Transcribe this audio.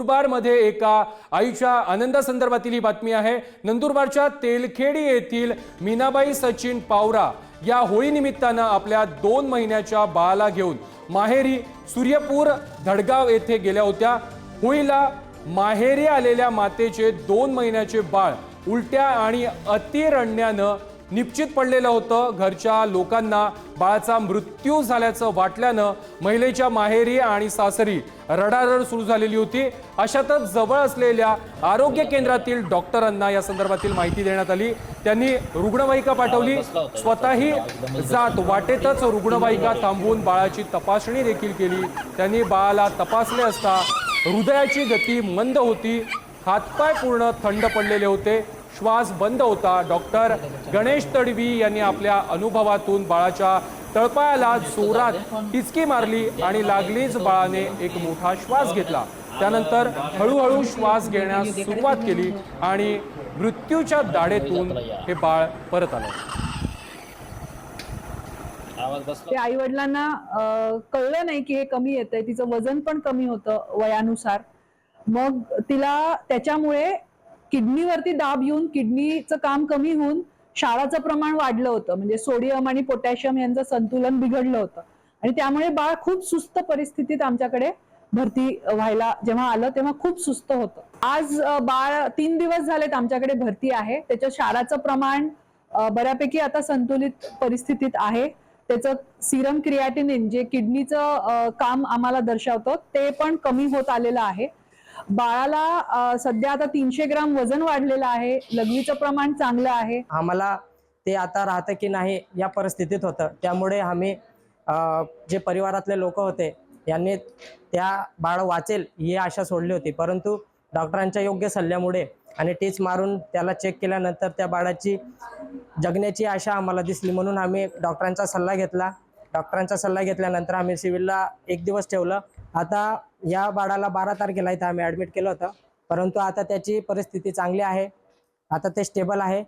नंदुरबारमध्ये एका आईच्या आनंदासंदर्भातील ही बातमी आहे. नंदुरबारच्या तेलखेडी येथील मीनाबाई सचिन पावरा या होळीनिमित्तानं आपल्या दोन महिन्याच्या बाळाला घेऊन माहेरी सूर्यपूर धडगाव येथे गेल्या होत्या. होळीला माहेरी आलेल्या मातेचे दोन महिन्याचे बाळ उलट्या आणि अतिरण्यानं निश्चित पडलेलं होतं. घरच्या लोकांना बाळाचा मृत्यू झाल्याचं वाटल्यानं महिलेच्या माहेरी आणि सासरी रडारड सुरू झालेली होती. अशातच जवळ असलेल्या आरोग्य केंद्रातील डॉक्टरांना या संदर्भातील माहिती देण्यात आली. त्यांनी रुग्णवाहिका पाठवली. स्वतःही जात वाटेतच रुग्णवाहिका थांबवून बाळाची तपासणी देखील केली. त्यांनी बाळाला तपासले असता हृदयाची गती मंद होती. हातपाय पूर्ण थंड पडलेले होते. श्वास बंद होता. डॉक्टर गणेश तडवी यांनी आपल्या अनुभवातून बाळाच्या तळपायाला जोरात टिचकी मारली आणि लागलीच बाळाने एक मोठा श्वास घेतला. त्यानंतर हळूहळू श्वास घेण्यास सुरुवात केली आणि मृत्यूच्या दाढेतून हे बाळ परत आलं. ते आई वडिलांना कळलं नाही की हे कमी येत आहे तिचं वजन पण कमी होतं वयानुसार. मग तिला त्याच्यामुळे किडनीवरती दाब येऊन किडनीचं काम कमी होऊन क्षाराचं प्रमाण वाढलं होतं. म्हणजे सोडियम आणि पोटॅशियम यांचं संतुलन बिघडलं होतं. आणि त्यामुळे बाळ खूप सुस्त परिस्थितीत आमच्याकडे भरती व्हायला जेव्हा आलं तेव्हा खूप सुस्त होतं. आज बाळ तीन दिवस झालेत आमच्याकडे भरती आहे. त्याच्या क्षाराचं प्रमाण बऱ्यापैकी आता संतुलित परिस्थितीत आहे. त्याचं सिरम क्रियाटिनिन जे किडनीचं काम आम्हाला दर्शवतं ते पण कमी होत आलेलं आहे. बाळाला सध्या आता तीनशे ग्राम वजन वाढलेलं आहे. लघवीचं प्रमाण चांगलं आहे. आम्हाला ते आता राहतं की नाही या परिस्थितीत होतं. त्यामुळे आम्ही जे परिवारातले लोक होते यांनी त्या बाळ वाचेल ही आशा सोडली होती. परंतु डॉक्टरांच्या योग्य सल्ल्यामुळे आणि टीच मारून त्याला चेक केल्यानंतर त्या बाळाची जगण्याची आशा आम्हाला दिसली. म्हणून आम्ही डॉक्टरांचा सल्ला घेतला. डॉक्टरांचा सल्ला घेतल्यानंतर आम्ही सिव्हिलला एक दिवस ठेवलं. आता या बाळाला बारा तारखेला इथं आम्ही ॲडमिट केलं होतं. परंतु आता त्याची परिस्थिती चांगली आहे. आता ते स्टेबल आहे.